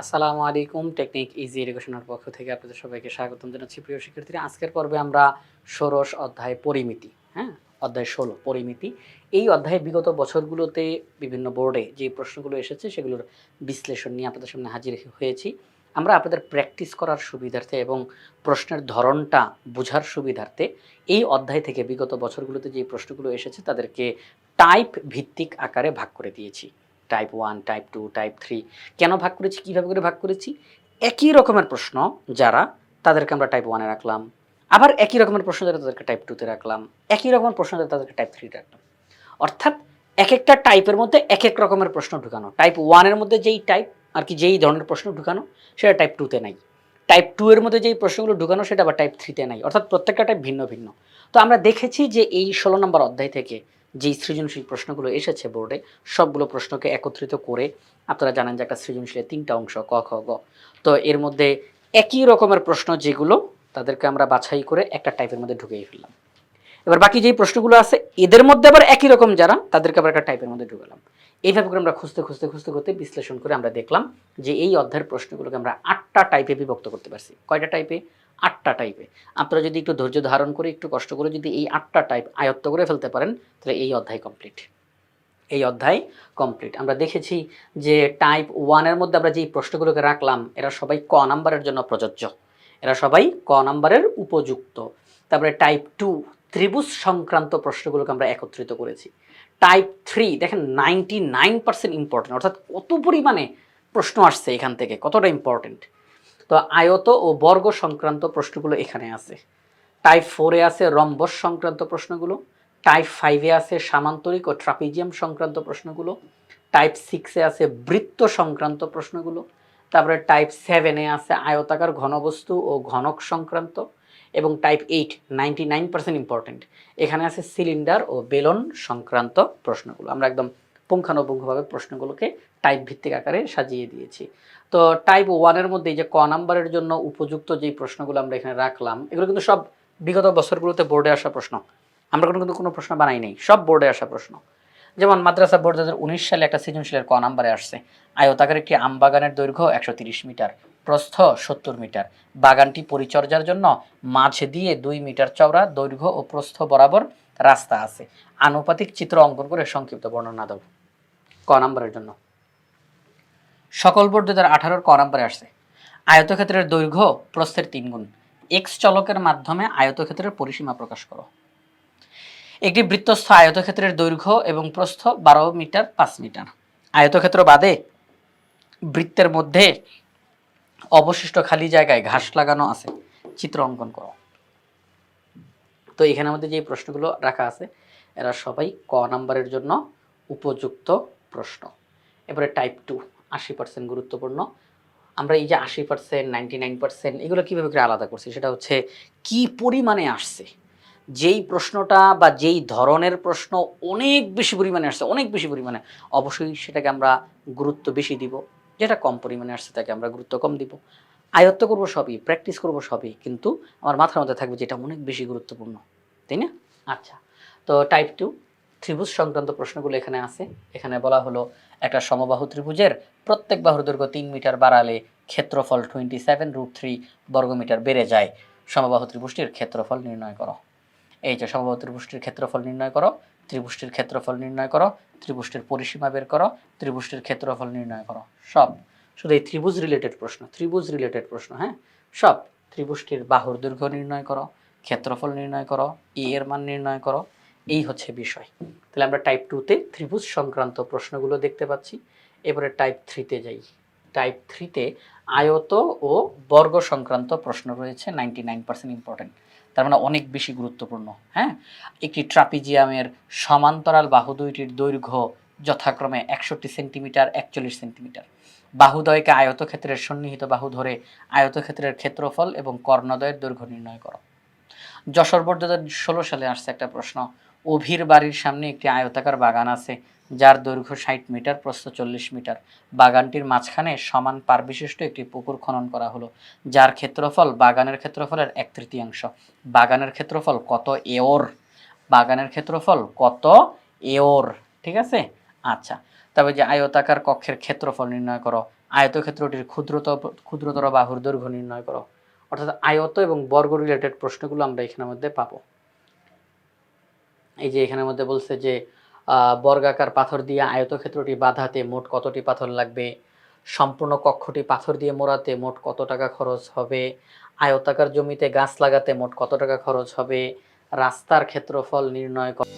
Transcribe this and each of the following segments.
আসসালামু আলাইকুম, technique easy এডুকেশনের পক্ষ থেকে আপনাদের সবাইকে স্বাগতম জানাচ্ছি প্রিয় শিক্ষার্থীরা। আজকের পর্বে আমরা ষোড়শ অধ্যায় পরিমিতি হ্যাঁ? অধ্যায় ষোলো, পরিমিতি। এই অধ্যায়ে বিগত বছরগুলোতে বিভিন্ন বোর্ডে যে প্রশ্নগুলো এসেছে সেগুলোর বিশ্লেষণ নিয়ে আপনাদের সামনে হাজির হয়েছি। আমরা আপনাদের প্র্যাকটিস করার সুবিধার্থে এবং প্রশ্নের ধরনটা বোঝার সুবিধার্থে এই অধ্যায় থেকে বিগত বছরগুলোতে যে প্রশ্নগুলো এসেছে তাদেরকে টাইপ ভিত্তিক আকারে ভাগ করে দিয়েছি। Type one type two type three কেন ভাগ করেছি, কীভাবে করে ভাগ করেছি? একই রকমের প্রশ্ন যারা তাদেরকে আমরা টাইপ ওয়ানে রাখলাম। আবার একই রকমের প্রশ্ন যারা তাদেরকে টাইপ টুতে রাখলাম। একই রকমের প্রশ্ন যারা তাদেরকে টাইপ থ্রিতে রাখলাম। অর্থাৎ এক একটা টাইপের মধ্যে এক এক রকমের প্রশ্ন ঢুকানো। টাইপ ওয়ানের মধ্যে যেই টাইপ আর কি যেই ধরনের প্রশ্ন ঢুকানো, সেটা টাইপ টুতে নাই। টাইপ টু এর মধ্যে যেই প্রশ্নগুলো ঢুকানো, সেটা আবার টাইপ থ্রিতে নাই। অর্থাৎ প্রত্যেকটা টাইপ ভিন্ন ভিন্ন। তো আমরা দেখেছি যে এই ষোলো নম্বর অধ্যায় থেকে যেই সৃজনশীল প্রশ্নগুলো এসেছে বোর্ডে, সবগুলো প্রশ্নকে একত্রিত করে আপনারা জানেন যে একটা সৃজনশীলের তিনটা অংশ, ক, খ, গ। তো এর মধ্যে একই রকমের প্রশ্ন যেগুলো, তাদেরকে আমরা বাছাই করে একটা টাইপের মধ্যে ঢুকিয়ে ফেললাম। এবার বাকি যেই প্রশ্নগুলো আছে, এদের মধ্যে আবার একই রকম যারা, তাদেরকে আবার একটা টাইপের মধ্যে ঢুকালাম। এইভাবে করে আমরা খুঁজতে খুঁজতে খুঁজতে খুঁজতে বিশ্লেষণ করে আমরা দেখলাম যে এই অধ্যায়ের প্রশ্নগুলোকে আমরা আটটা টাইপে বিভক্ত করতে পারছি। কয়টা টাইপে আটটা টাইপে আপনারা যদি একটু ধৈর্য ধারণ করে, একটু কষ্ট করে যদি এই আটটা টাইপ আয়ত্ত করে ফেলতে পারেন, তাহলে এই অধ্যায় কমপ্লিট এই অধ্যায় কমপ্লিট আমরা দেখেছি যে টাইপ ওয়ানের মধ্যে আমরা যেই প্রশ্নগুলোকে রাখলাম, এরা সবাই ক নাম্বারের জন্য প্রযোজ্য। এরা সবাই ক নাম্বারের উপযুক্ত। তারপরে টাইপ টু ত্রিভুজ সংক্রান্ত প্রশ্নগুলোকে আমরা একত্রিত করেছি। টাইপ থ্রি দেখেন নাইনটি নাইন পার্সেন্ট ইম্পর্টেন্ট অর্থাৎ কত পরিমাণে প্রশ্ন আসছে এখান থেকে, কতটা ইম্পর্টেন্ট তো আয়ত ও বর্গ সংক্রান্ত প্রশ্নগুলো এখানে আছে। টাইপ ফোরে আছে রম্বস সংক্রান্ত প্রশ্নগুলো টাইপ ফাইভে আছে সামান্তরিক ও ট্রাপিজিয়াম সংক্রান্ত প্রশ্নগুলো টাইপ সিক্সে আছে বৃত্ত সংক্রান্ত প্রশ্নগুলো, তারপরে টাইপ সেভেনে আছে আয়তাকার ঘনবস্তু ও ঘনক সংক্রান্ত, এবং type eight ninety nine percent important এখানে আছে সিলিন্ডার ও বেলন সংক্রান্ত প্রশ্নগুলো। আমরা একদম পুঙ্খানুপুঙ্খভাবে প্রশ্নগুলোকে টাইপ ভিত্তিক আকারে সাজিয়ে দিয়েছি। তো টাইপ ওয়ানের মধ্যে যে ক নাম্বারের জন্য উপযুক্ত যেই প্রশ্নগুলো আমরা এখানে রাখলাম, এগুলো কিন্তু সব বিগত বছরগুলোতে বোর্ডে আসা প্রশ্ন। আমরা কোনো কিন্তু কোনো প্রশ্ন বানাই নেই, সব বোর্ডে আসা প্রশ্ন। যেমন মাদ্রাসা বোর্ড দু উনিশ সালে একটা সৃজনশীলের ক নাম্বারে আসছে। আয়তাকার একটি আম বাগানের দৈর্ঘ্য একশো মিটার, প্রস্থ সত্তর মিটার। বাগানটি পরিচর্যার জন্য মাঝ দিয়ে দুই মিটার চওড়া দৈর্ঘ্য ও প্রস্থ বরাবর রাস্তা আছে। আনুপাতিক চিত্র অঙ্কন করে সংক্ষিপ্ত বর্ণনা দাও। ক নাম্বারের জন্য। সকল বোর্ড দু হাজার আঠারোর ক নাম্বারে আসছে। আয়তক্ষেত্রের দৈর্ঘ্য প্রস্থের তিন গুণ। এক্স চলকের মাধ্যমে আয়তক্ষেত্রের পরিসীমা প্রকাশ করো। একটি বৃত্তস্থ আয়তক্ষেত্রের দৈর্ঘ্য এবং প্রস্থ বারো মিটার পাঁচ মিটার। আয়তক্ষেত্র বাদে বৃত্তের মধ্যে অবশিষ্ট খালি জায়গায় ঘাস লাগানো আছে। চিত্র অঙ্কন করো। তো এখানে আমাদের যে প্রশ্নগুলো রাখা আছে, এরা সবাই ক নাম্বারের জন্য উপযুক্ত প্রশ্ন। এবারে টাইপ টু আশি পার্সেন্ট গুরুত্বপূর্ণ। আমরা এই যে আশি পার্সেন্ট নাইনটি নাইন পার্সেন্ট এগুলো কীভাবে করে আলাদা করছি? সেটা হচ্ছে কি পরিমাণে আসছে? যেই প্রশ্নটা বা যেই ধরনের প্রশ্ন অনেক বেশি পরিমাণে আসছে, অনেক বেশি পরিমাণে, অবশ্যই সেটাকে আমরা গুরুত্ব বেশি দিব। যেটা কম পরিমাণে আসছে তাকে আমরা গুরুত্ব কম দিব। আয়ত্ত করব সবই প্র্যাকটিস করব সবই, কিন্তু আমার মাথার মধ্যে থাকবে যেটা অনেক বেশি গুরুত্বপূর্ণ, তাই না? আচ্ছা তো টাইপ টু ত্রিভুজ সংক্রান্ত প্রশ্নগুলো এখানে আছে। এখানে বলা হলো, একটা সমবাহু ত্রিভুজের প্রত্যেক বাহুর দৈর্ঘ্য তিন মিটার বাড়ালে ক্ষেত্রফল টোয়েন্টি সেভেন রুট থ্রি বর্গমিটার বেড়ে যায়। সমবাহু ত্রিভুজটির ক্ষেত্রফল নির্ণয় করো। এই যে সমবাহু ত্রিভুজটির ক্ষেত্রফল নির্ণয় করো, ত্রিভুজটির ক্ষেত্রফল নির্ণয় করো, ত্রিভুজটির পরিসীমা বের করো, ত্রিভুজটির ক্ষেত্রফল নির্ণয় করো। সব। শুধু এই ত্রিভুজ রিলেটেড প্রশ্ন, ত্রিভুজ রিলেটেড প্রশ্ন হ্যাঁ? সব। ত্রিভুজটির বাহুর দৈর্ঘ্য নির্ণয় করো, ক্ষেত্রফল নির্ণয় করো ই এর মান নির্ণয় করো এই হচ্ছে বিষয়। তাহলে আমরা টাইপ টুতে ত্রিভুজ সংক্রান্ত প্রশ্নগুলো দেখতে পাচ্ছি। এবারে টাইপ থ্রিতে যাই। টাইপ থ্রিতে আয়ত ও বর্গ সংক্রান্ত প্রশ্ন রয়েছে নাইনটি নাইন পার্সেন্ট ইম্পর্টেন্ট তার মানে অনেক বেশি গুরুত্বপূর্ণ হ্যাঁ? একটি ট্রাপিজিয়ামের সমান্তরাল বাহু দুইটির দৈর্ঘ্য যথাক্রমে একষট্টি সেন্টিমিটার, একচল্লিশ সেন্টিমিটার। বাহুদয়কে আয়তক্ষেত্রের সন্নিহিত বাহু ধরে আয়তক্ষেত্রের ক্ষেত্রফল এবং কর্ণদয়ের দৈর্ঘ্য নির্ণয় করো। যশোর বোর্ড ষোলো সালে আসছে একটা প্রশ্ন অভির বাড়ির সামনে একটি আয়তাকার বাগান আছে, যার দৈর্ঘ্য ষাট মিটার, প্রস্থ চল্লিশ মিটার। বাগানটির মাঝখানে সমান পার বিশিষ্ট একটি পুকুর খনন করা হলো, যার ক্ষেত্রফল বাগানের ক্ষেত্রফলের এক তৃতীয়াংশ। বাগানের ক্ষেত্রফল কত এওর? বাগানের ক্ষেত্রফল কত এওর? ঠিক আছে? আচ্ছা তবে যে আয়তাকার কক্ষের ক্ষেত্রফল নির্ণয় করো, আয়তক্ষেত্রটির ক্ষুদ্রতর ক্ষুদ্রতর বাহুর দৈর্ঘ্য নির্ণয় করো। অর্থাৎ আয়ত এবং বর্গ রিলেটেড প্রশ্নগুলো আমরা এখানের মধ্যে পাবো। এই যে এখানের মধ্যে বলছে যে বর্গাকার পাথর দিয়ে আয়তক্ষেত্রটি বাঁধাতে মোট কতটি পাথর লাগবে? সম্পূর্ণ কক্ষটি পাথর দিয়ে মোড়াতে মোট কত টাকা খরচ হবে? আয়তাকার জমিতে গাছ লাগাতে মোট কত টাকা খরচ হবে? রাস্তার ক্ষেত্রফল নির্ণয় কর-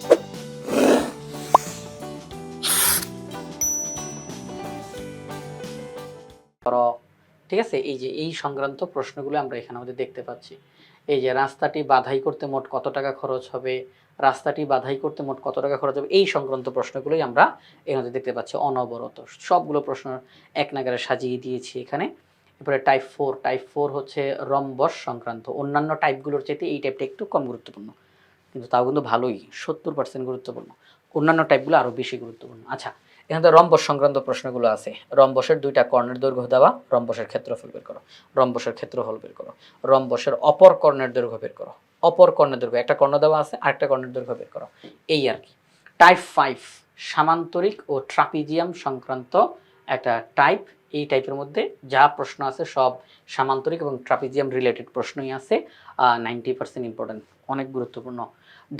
ঠিক আছে? এই যে, এই সংক্রান্ত প্রশ্নগুলো আমরা এখানে আমাদের দেখতে পাচ্ছি। এই যে, রাস্তাটি বাধাই করতে মোট কত টাকা খরচ হবে? রাস্তাটি বাধাই করতে মোট কত টাকা খরচ হবে? এই সংক্রান্ত প্রশ্নগুলোই আমরা এখানে দেখতে পাচ্ছি অনবরত। সবগুলো প্রশ্ন এক নাগারে সাজিয়ে দিয়েছি এখানে। এরপরে টাইপ ফোর টাইপ ফোর হচ্ছে রম্বস সংক্রান্ত। অন্যান্য টাইপগুলোর চাইতে এই টাইপটা একটু কম গুরুত্বপূর্ণ। কিন্তু তাও কিন্তু ভালোই, সত্তর পার্সেন্ট গুরুত্বপূর্ণ। অন্যান্য টাইপগুলো আরও বেশি গুরুত্বপূর্ণ। আচ্ছা এখানে রম্বস সংক্রান্ত প্রশ্নগুলো আছে। রম্বসের দুইটা কর্ণের দৈর্ঘ্য দেওয়া, রম্বসের ক্ষেত্রফল বের করো। রম্বসের ক্ষেত্রফল বের করো। রম্বসের অপর কর্ণের দৈর্ঘ্য বের করো। অপর কর্ণের দৈর্ঘ্য, একটা কর্ণ দেওয়া আছে, আরেকটা কর্ণের দৈর্ঘ্য বের করো। এই আর কি। টাইপ ফাইভ সামান্তরিক ও ট্রাপিজিয়াম সংক্রান্ত একটা টাইপ এই টাইপের মধ্যে যা প্রশ্ন আছে সব সামান্তরিক এবং ট্রাপিজিয়াম রিলেটেড প্রশ্নই আছে। নাইনটি পার্সেন্ট ইম্পর্টেন্ট অনেক গুরুত্বপূর্ণ।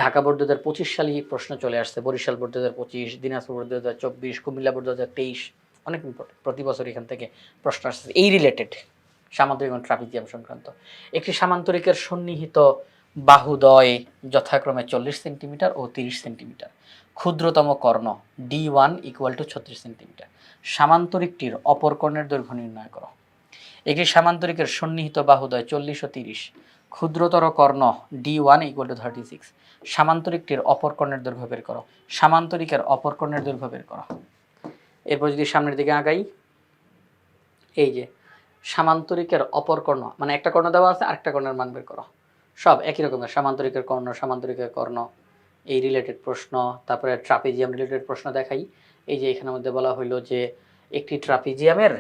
ঢাকা বোর্ড দু হাজার পঁচিশ সালে প্রশ্ন চলে আসছে। বরিশাল বোর্ড দু হাজার পঁচিশ, দিনাজপুর বোর্ড দু হাজার চব্বিশ, কুমিল্লা বোর্ড দু হাজার তেইশ, অনেক প্রতি বছর এখান থেকে প্রশ্ন আসছে। এই রিলেটেড সামান্তরিক এবং ট্রাপিজিয়াম সংক্রান্ত। একটি সামান্তরিকের সন্নিহিত বাহুদয় যথাক্রমে চল্লিশ সেন্টিমিটার ও তিরিশ সেন্টিমিটার। ক্ষুদ্রতম কর্ণ ডি ওয়ান ইকুয়াল টু ছত্রিশ সেন্টিমিটার। সামান্তরিকটির অপর কর্ণের দৈর্ঘ্য নির্ণয় করো। একটি সামান্তরিকের সন্নিহিত বাহুদয় চল্লিশ ও তিরিশ। ক্ষুদ্রতর কর্ণ D one equal to thirty six সামান্তরিকটির অপর কর্ণের দৈর্ঘ্য বের করো। সামান্তরিকের অপর কর্ণের দৈর্ঘ্য বের করো। এরপর যদি সামনের দিকে আগাই, এই যে সামান্তরিকের অপর কর্ণ মানে একটা কর্ণ দেওয়া আছে, আরেকটা কর্ণের মান বের করো। সব একই রকমের, সামান্তরিকের কর্ণ সামান্তরিকের কর্ণ, এই রিলেটেড প্রশ্ন, তারপরে ট্রাপিজিয়াম রিলেটেড প্রশ্ন দেখাই। এই যে এখানের মধ্যে বলা হইল যে একটি ট্রাপিজিয়ামের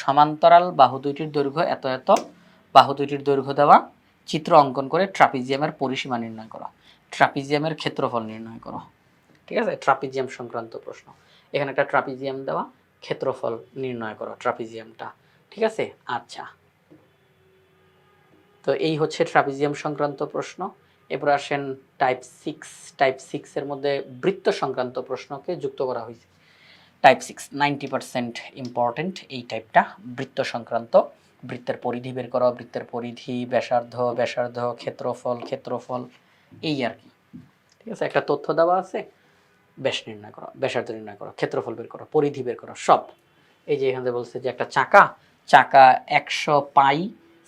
সমান্তরাল বাহু দুইটির দৈর্ঘ্য এত এত, বাহু দুইটির দৈর্ঘ্য দেওয়া চিত্র অঙ্কন করে ট্রাপিজিয়ামের পরিসীমা নির্ণয় করো। ট্রাপিজিয়ামের ক্ষেত্রফল নির্ণয় করো। ঠিক আছে? ট্রাপিজিয়াম সংক্রান্ত প্রশ্ন। এখানে একটা ট্রাপিজিয়াম দেওয়া, ক্ষেত্রফল নির্ণয় করো ট্রাপিজিয়ামটা। ঠিক আছে? আচ্ছা। তো এই হচ্ছে ট্রাপিজিয়াম সংক্রান্ত প্রশ্ন। এরপর আসেন টাইপ সিক্স টাইপ সিক্সের মধ্যে বৃত্ত সংক্রান্ত প্রশ্নকে যুক্ত করা হয়েছে। Type six ninety percent important এই টাইপটা বৃত্ত সংক্রান্ত। বৃত্তের পরিধি বের করা, বৃত্তের পরিধি, ব্যাসার্ধ ব্যাসার্ধ, ক্ষেত্রফল ক্ষেত্রফল, এই আর কি। ঠিক আছে? একটা তথ্য দেওয়া আছে, ব্যাস নির্ণয় করো, ব্যাসার্ধ নির্ণয় করো, ক্ষেত্রফল বের করো, পরিধি বের করো, সব। এই যে এখানে বলছে যে একটা চাকা চাকা একশো পাই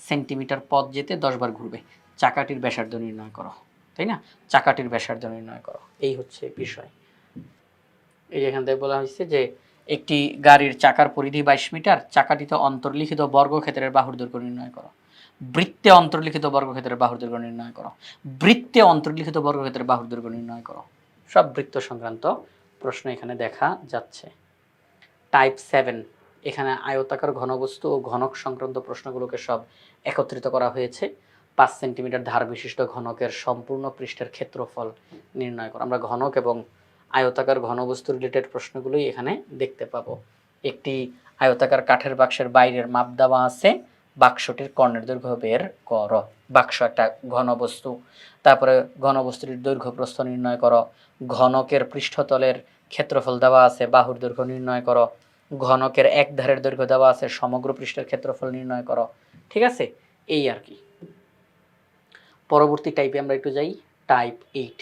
সেন্টিমিটার পথ যেতে দশবার ঘুরবে। চাকাটির ব্যাসার্ধ নির্ণয় করো, তাই না? চাকাটির ব্যাসার্ধ নির্ণয় করো, এই হচ্ছে বিষয়। এই যে এখান থেকে বলা হয়েছে যে একটি গাড়ির চাকার পরিধি বাইশ মিটার, চাকাটিতে অন্তর্লিখিত বর্গক্ষেত্রের বাহুর দৈর্ঘ্য নির্ণয় করো। বৃত্তে অন্তর্লিখিত বর্গক্ষেত্রের বাহুর দৈর্ঘ্য নির্ণয় করো। বৃত্তে অন্তর্লিখিত বর্গক্ষেত্রের বাহুর দৈর্ঘ্য নির্ণয় করো। সব বৃত্ত সংক্রান্ত প্রশ্ন এখানে দেখা যাচ্ছে। টাইপ সেভেন এখানে আয়তাকার ঘনবস্তু ও ঘনক সংক্রান্ত প্রশ্নগুলোকে সব একত্রিত করা হয়েছে। পাঁচ সেন্টিমিটার ধার বিশিষ্ট ঘনকের সম্পূর্ণ পৃষ্ঠের ক্ষেত্রফল নির্ণয় করো। আমরা ঘনক এবং আয়তাকার ঘনবস্তু রিলেটেড প্রশ্নগুলোই এখানে দেখতে পাবো। একটি আয়তাকার কাঠের বাক্সের বাইরের মাপ দেওয়া আছে, বাক্সটির কর্ণের দৈর্ঘ্য বের কর। বাক্স একটা ঘনবস্তু, তারপরে ঘনবস্তুটির দৈর্ঘ্য প্রস্থ নির্ণয় করো। ঘনকের পৃষ্ঠতলের ক্ষেত্রফল দেওয়া আছে, বাহুর দৈর্ঘ্য নির্ণয় করো। ঘনকের এক ধারের দৈর্ঘ্য দেওয়া আছে, সমগ্র পৃষ্ঠের ক্ষেত্রফল নির্ণয় করো। ঠিক আছে? এই আর কি। পরবর্তী টাইপে আমরা একটু যাই। টাইপ এইট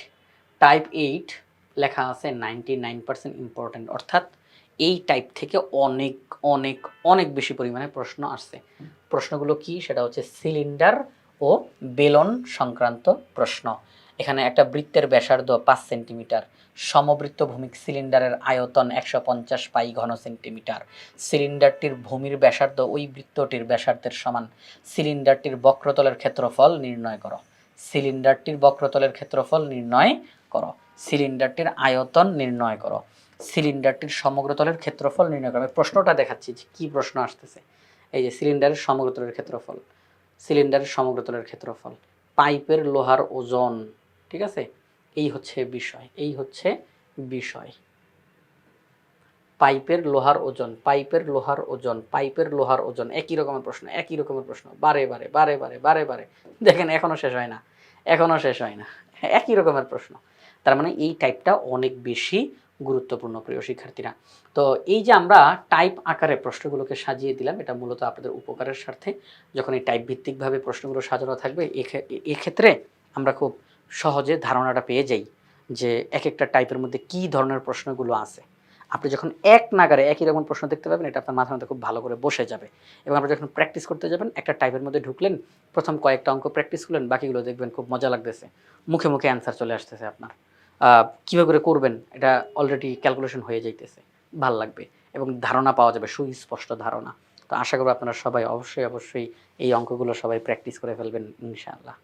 টাইপ এইট লেখা আছে নাইনটি নাইন পার্সেন্ট ইম্পর্টেন্ট অর্থাৎ এই টাইপ থেকে অনেক অনেক অনেক বেশি পরিমাণে প্রশ্ন আসছে। প্রশ্নগুলো কি? সেটা হচ্ছে সিলিন্ডার ও বেলন সংক্রান্ত প্রশ্ন। এখানে একটা বৃত্তের ব্যাসার্ধ পাঁচ সেন্টিমিটার। সমবৃত্ত ভূমিক সিলিন্ডারের আয়তন একশো পঞ্চাশ পাই ঘন সেন্টিমিটার। সিলিন্ডারটির ভূমির ব্যাসার্ধ ওই বৃত্তটির ব্যাসার্ধের সমান। সিলিন্ডারটির বক্রতলের ক্ষেত্রফল নির্ণয় করো। সিলিন্ডারটির বক্রতলের ক্ষেত্রফল নির্ণয় করো। সিলিন্ডারটির আয়তন নির্ণয় করো। সিলিন্ডারটির সমগ্র তলের ক্ষেত্রফল নির্ণয় করো। আমি প্রশ্নটা দেখাচ্ছি যে কী প্রশ্ন আসতেছে। এই যে সিলিন্ডারের সমগ্রতলের ক্ষেত্রফল। সিলিন্ডারের সমগ্রতলের ক্ষেত্রফল। পাইপের লোহার ওজন। ঠিক আছে? এই হচ্ছে বিষয়। এই হচ্ছে বিষয়। পাইপের লোহার ওজন। পাইপের লোহার ওজন। পাইপের লোহার ওজন। একই রকমের প্রশ্ন, একই রকমের প্রশ্ন। বারে বারে বারে বারে বারে বারে। দেখেন, এখনও শেষ হয় না। এখনও শেষ হয় না। একই রকমের প্রশ্ন। তার মানে এই টাইপটা অনেক বেশি গুরুত্বপূর্ণ, প্রিয় শিক্ষার্থীরা। তো এই যে আমরা টাইপ আকারে প্রশ্নগুলোকে সাজিয়ে দিলাম, এটা মূলত আপনাদের উপকারের স্বার্থে। যখন এই টাইপ ভিত্তিকভাবে প্রশ্নগুলো সাজানো থাকবে এক্ষেত্রে আমরা খুব সহজে ধারণাটা পেয়ে যাই যে এক একটা টাইপের মধ্যে কি ধরনের প্রশ্নগুলো আছে। আপনি যখন এক নাগারে একই রকম প্রশ্ন দেখতে পাবেন, এটা আপনার মাথার মধ্যে খুব ভালো করে বসে যাবে। এবং আপনি যখন প্র্যাকটিস করতে যাবেন, একটা টাইপের মধ্যে ঢুকলেন, প্রথম কয়েকটা অঙ্ক প্র্যাকটিস করলেন, বাকিগুলো দেখবেন খুব মজা লাগতেছে। মুখে মুখে অ্যান্সার চলে আসতেছে আপনার। কীভাবে করে করবেন, এটা অলরেডি ক্যালকুলেশন হয়ে যাইতেছে। ভালো লাগবে এবং ধারণা পাওয়া যাবে, সুস্পষ্ট ধারণা। তো আশা করব আপনারা সবাই অবশ্যই অবশ্যই এই অঙ্কগুলো সবাই প্র্যাকটিস করে ফেলবেন, ইনশাআল্লাহ।